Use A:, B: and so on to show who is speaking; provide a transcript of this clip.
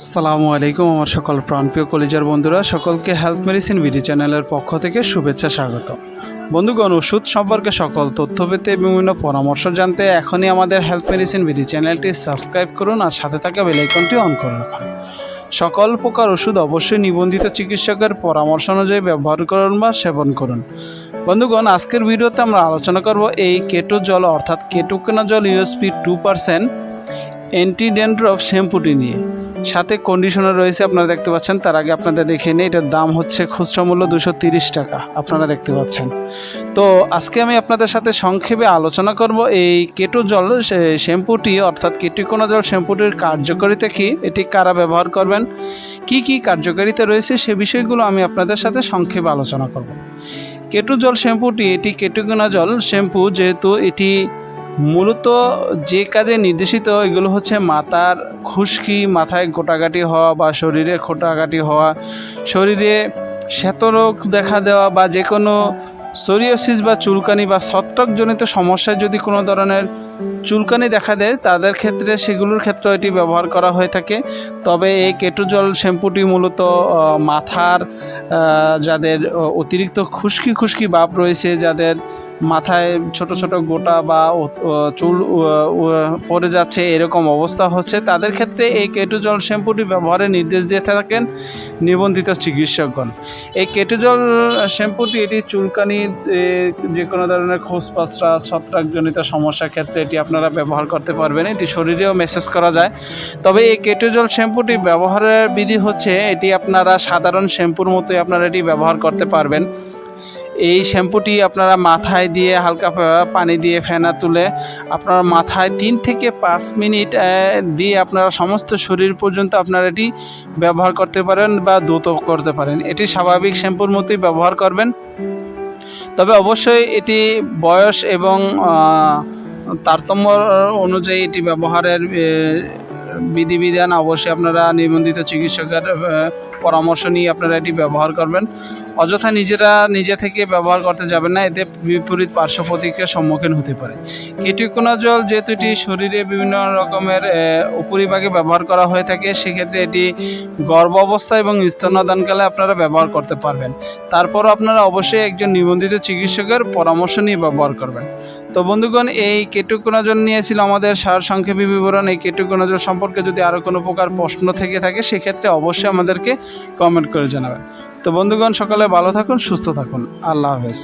A: আসসালামু আলাইকুম, আমার সকল প্রাণপ্রিয় কলিজার বন্ধুরা, সকলকে হেলথ মেডিসিন বিডি চ্যানেলের পক্ষ থেকে শুভেচ্ছা স্বাগত। বন্ধুগণ, ওষুধ সম্পর্কে সকল তথ্য পেতে বিভিন্ন পরামর্শ জানতে এখনই আমাদের হেলথ মেডিসিন বিডি চ্যানেলটি সাবস্ক্রাইব করুন আর সাথে থাকা বেলাইকনটি অন করে রাখুন। সকল প্রকার ওষুধ অবশ্যই নিবন্ধিত চিকিৎসকের পরামর্শ অনুযায়ী ব্যবহার করুন বা সেবন করুন। বন্ধুগণ, আজকের ভিডিওতে আমরা আলোচনা করব এই কেটো জল অর্থাৎ কেটোকেনা জল USP two percent anti dandruff শ্যাম্পুটি নিয়ে। সাথে কন্ডিশনার রয়েছে, আপনারা দেখতে পাচ্ছেন, তার আগে আপনাদের দেখে নিই, এটার দাম হচ্ছে খুচরা মূল্য দুশো টাকা, আপনারা দেখতে পাচ্ছেন। তো আজকে আমি আপনাদের সাথে সংক্ষেপে আলোচনা করব এই কেটু জল শ্যাম্পুটি, অর্থাৎ কেটিকোনা জল শ্যাম্পুটির কার্যকারিতা কী, এটি কারা ব্যবহার করবেন, কি কি কার্যকারিতা রয়েছে, সে বিষয়গুলো আমি আপনাদের সাথে সংক্ষেপে আলোচনা করব। কেটু জল শ্যাম্পুটি, এটি কেটুকোনা জল শ্যাম্পু, যেহেতু এটি মূলত যে কাজে নির্দেশিত, এগুলো হচ্ছে মাথার খুশকি, মাথায় গোটাগাটি হওয়া বা শরীরে খোটাগাটি হওয়া, শরীরে শ্বেতরোগ দেখা দেওয়া বা যে কোনো সোরিয়াসিস বা চুলকানি বা ছত্রাকজনিত সমস্যায় যদি কোনো ধরনের চুলকানি দেখা দেয়, তাদের ক্ষেত্রে সেগুলোর ক্ষেত্রে এটি ব্যবহার করা হয়ে থাকে। তবে এই কেটু জল শ্যাম্পুটি মূলত মাথার যাদের অতিরিক্ত খুশকি খুশকি ভাব রয়েছে, যাদের মাথায় ছোট ছোট গোটা বা চুল পড়ে যাচ্ছে এরকম অবস্থা হচ্ছে। তাদের ক্ষেত্রে এই কেটু জল শ্যাম্পুটি ব্যবহারের নির্দেশ দিয়ে থাকেন নিবন্ধিত চিকিৎসকগণ। এই কেটু জল শ্যাম্পুটি এটি চুলকানি যে কোনো ধরনের খোসপাসরা ছত্রাকজনিত সমস্যার ক্ষেত্রে এটি আপনারা ব্যবহার করতে পারবেন। এটি শরীরেও মেসেজ করা যায়। তবে এই কেটু জল শ্যাম্পুটি ব্যবহারের বিধি হচ্ছে, এটি আপনারা সাধারণ শ্যাম্পুর মতোই আপনারা এটি ব্যবহার করতে পারবেন। এই শ্যাম্পুটি আপনারা মাথায় দিয়ে হালকা পানি দিয়ে ফেনা তুলে আপনার মাথায় তিন থেকে পাঁচ মিনিট দিয়ে আপনারা সমস্ত শরীর পর্যন্ত আপনারা এটি ব্যবহার করতে পারেন বা দ্রুত করতে পারেন। এটি স্বাভাবিক শ্যাম্পুর মতোই ব্যবহার করবেন। তবে অবশ্যই এটি বয়স এবং তারতম্য অনুযায়ী এটি ব্যবহারের বিধিবিধান অবশ্যই আপনারা নিবন্ধিত চিকিৎসকের পরামর্শ নিয়ে আপনারা এটি ব্যবহার করবেন। অযথা নিজেরা নিজে থেকে ব্যবহার করতে যাবেন না, এতে বিপরীত পার্শ্ব প্রতিক্রিয়ার সম্মুখীন হতে পারে। কেটিকোনা জল যেহেতু এটি শরীরে বিভিন্ন রকমের উপরিভাগে ব্যবহার করা হয়ে থাকে, সেক্ষেত্রে এটি গর্ভ অবস্থা এবং স্তন্যদানকালে আপনারা ব্যবহার করতে পারবেন। তারপরও আপনারা অবশ্যই একজন নিবন্ধিত চিকিৎসকের পরামর্শ নিয়ে ব্যবহার করবেন। তো বন্ধুগণ, এই কেটুকোনাজল নিয়েছিল আমাদের সার সংক্ষেপী বিবরণ। এই কেটুকোনাজল সম্পর্কে যদি আরও কোনো প্রকার প্রশ্ন থেকে থাকে, সেক্ষেত্রে অবশ্যই আমাদেরকে কমেন্ট করে জানাবেন। তো বন্ধুগণ সকালে ভালো থাকুন সুস্থ থাকুন। আল্লাহ হাফেজ।